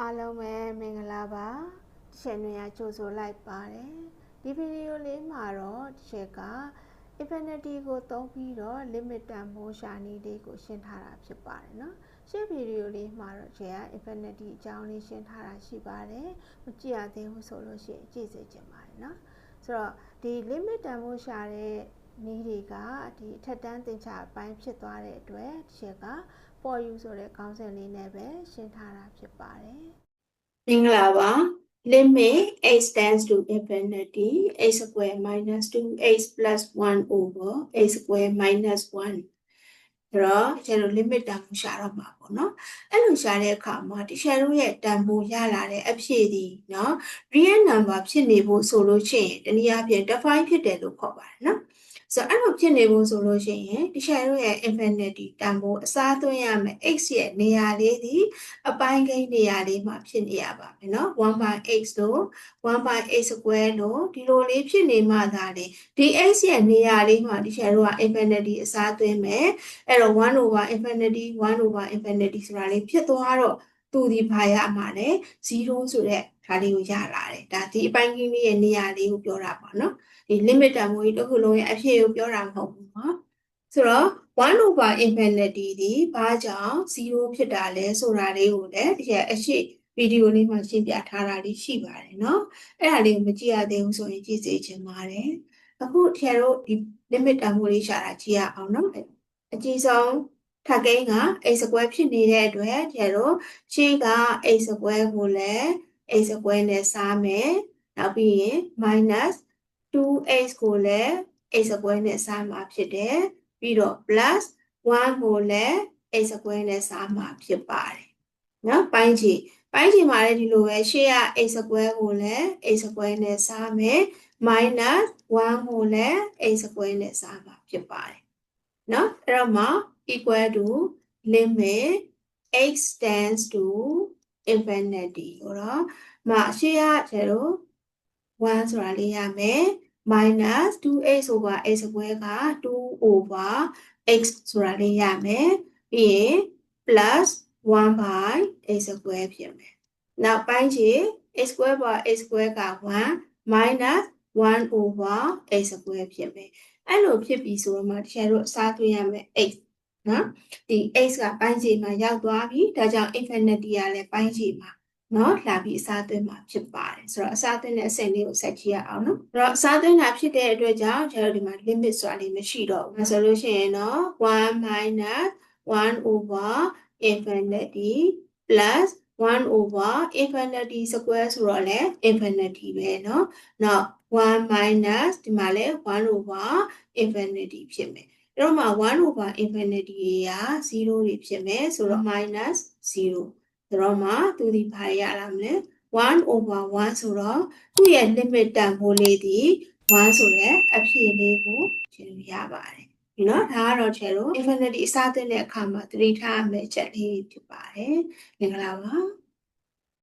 အားလုံးပဲမင်္ဂလာပါရှင်တွေရကြိုဆိုလိုက်ပါတယ်ဒီဗီဒီယိုလေးမှာတော့တစ်ချက်က infinity ကိုသုံးပြီးတော့ limit တန်ဖိုးရှာနည်းလေးကိုရှင်းထားတာဖြစ်ပါတယ်เนาะရှင်းဗီဒီယိုလေးမှာတော့ခြေက infinity အကြောင်းလေးရှင်းထားတာရှိပါတယ်မကြည့်ရသေးဘူးဆိုလို့ရှိရင်ကြည့်စေချင်ပါတယ်เนาะဆိုတော့ဒီ limit တန်ဖိုးရှာတဲ့နည်းတွေကဒီအထက်တန်းသင်္ချာပိုင်းဖြစ်သွားတဲ့အတွက်တစ်ချက်က for you ဆိုတဲ့ခေါင်းစဉ်လေးနဲ့ပဲရှင်းထားတာဖြစ်ပါတယ်မင်္ဂလာပါ limit x tends to infinity x square minus 2x plus 1 over x square minus 1အဲ့တော့ကျွန်တော် limit တန်ဖိုးရှာတော့မှာပေါ့နော်အဲ့လိုရှာတဲ့အခါမှာတခြားတို့ရဲ့တန်ဖိုးရလာတဲ့အဖြစ်ဒီနော် real number ဖြစ်နေဖို့ဆိုလို့ရှိရင်တနည်းအားဖြင့် define ဖြစ်တယ်လို့ခေါ်ပါတယ်နော် ဆိုတော့အဲ့လိုဖြစ်နေဖို့ဆိုလို့ရှိရင်တခြားတို့ရဲ့ infinity တန်ဖိုးအစားသွင်းရမယ် x ရဲ့နေရာလေးဒီအပိုင်းကိန်းနေရာလေးမှာဖြစ်နေရပါမယ်နော်1 by x လို့1 by x square လို့ဒီလိုလေးဖြစ်နေမှသာလေဒီ x ရဲ့နေရာလေးမှာဒီချယ်တို့က infinity အစားသွင်းမယ်အဲ့တော့1 over infinity 1 over infinity ဆိုတာလေးဖြစ်သွားတော့ သူဒီဘာရမှာလဲ0ဆိုတဲ့ဒါလေးကိုရလာတယ်ဒါဒီအပိုင်းကိန်းလေးရဲ့နေရာလေးကိုပြောတာပေါ့နော်ဒီ limit တန်ဖိုးကြီးတစ်ခုလုံးရဲ့အဖြစ်ကိုပြောတာမဟုတ်ဘူးနော်ဆိုတော့1 over infinity ဒီဘာကြောင့်0ဖြစ်တာလဲဆိုတာလေးကိုလည်းဒီကအရှိဗီဒီယိုလေးမှာရှင်းပြထားတာလေးရှိပါတယ်เนาะအဲ့ဒါလေးကိုမကြည့်ရသေးဘူးဆိုရင်ကြည့်စေချင်ပါတယ်အခုထည့်တို့ဒီ limit တန်ဖိုးလေးရှာတာကြည့်ရအောင်เนาะအကြီးဆုံး ထပ်ကိန်းက a square ဖြစ်နေတဲ့အတွက်ထည့်တို့ရှေ့က a square ကိုလည်း a square နဲ့စားမယ်နောက်ပြီးရင် minus 2x ကိုလည်း a square နဲ့စားမှာဖြစ်တယ်ပြီးတော့ plus 1ကိုလည်း a square နဲ့စားမှာဖြစ်ပါတယ်နော်ပိုင်းချီပိုင်းချီမှာလည်းဒီလိုပဲရှေ့က a square ကိုလည်း a square နဲ့စားမယ် minus 1ကိုလည်း a square နဲ့စားမှာဖြစ်ပါတယ် နော်အဲ့တော့မှ equal to limit x tends to infinity ဆိုတော့မရှေ့ကကျတော့1ဆိုတာလေးရမယ် minus 2x over x square က2 over x ဆိုတာလေးရမယ်ပြီးရင် plus 1 by x square ဖြစ်မယ်နောက်ပိုင်းချေ x square by x square က1 minus 1 over x square ဖြစ်မယ် အဲ့လိုဖြစ်ပြီဆိုတော့မှတခြားတို့အစားသွင်းရမယ် x နော်ဒီ x ကပိုင်းခြေမှာရောက်သွားပြီဒါကြောင့် infinity ကလည်းပိုင်းခြေမှာနော်လာပြီးအစားသွင်းမှာဖြစ်ပါတယ်ဆိုတော့အစားသွင်းတဲ့အဆင့်လေးကိုဆက်ကြည့်ရအောင်နော်အဲ့တော့အစားသွင်းတာဖြစ်တဲ့အတွက်ကြောင့်ကျွန်တော်ဒီမှာ limit ဆိုတာလေးမရှိတော့ဘူးဆိုလို့ရှိရင်နော်1 minus 1 over infinity plus 1 over infinity square ဆိုတော့လေ infinity ပဲเนาะနောက်1 minus ဒီမှာလဲ1 over infinity ဖြစ်မယ်အဲ့တော့မှ1 over infinity က0တွေဖြစ်မယ်ဆိုတော့ minus 0ဆိုတော့မှသူဒီဘာရလာမလဲ1 over 1ဆိုတော့သူ့ရဲ့ limit တန်ဖိုးလေးဒီ1ဆိုတဲ့အဖြေလေးကိုရှင်းရပါတယ်ဒီ နော်ဒါကတော့ချေလို့ infinity အစသင့်တဲ့အခါမှာသတိထားရမယ့်ချက်လေးဖြစ်ပါတယ်မင်္ဂလာပါ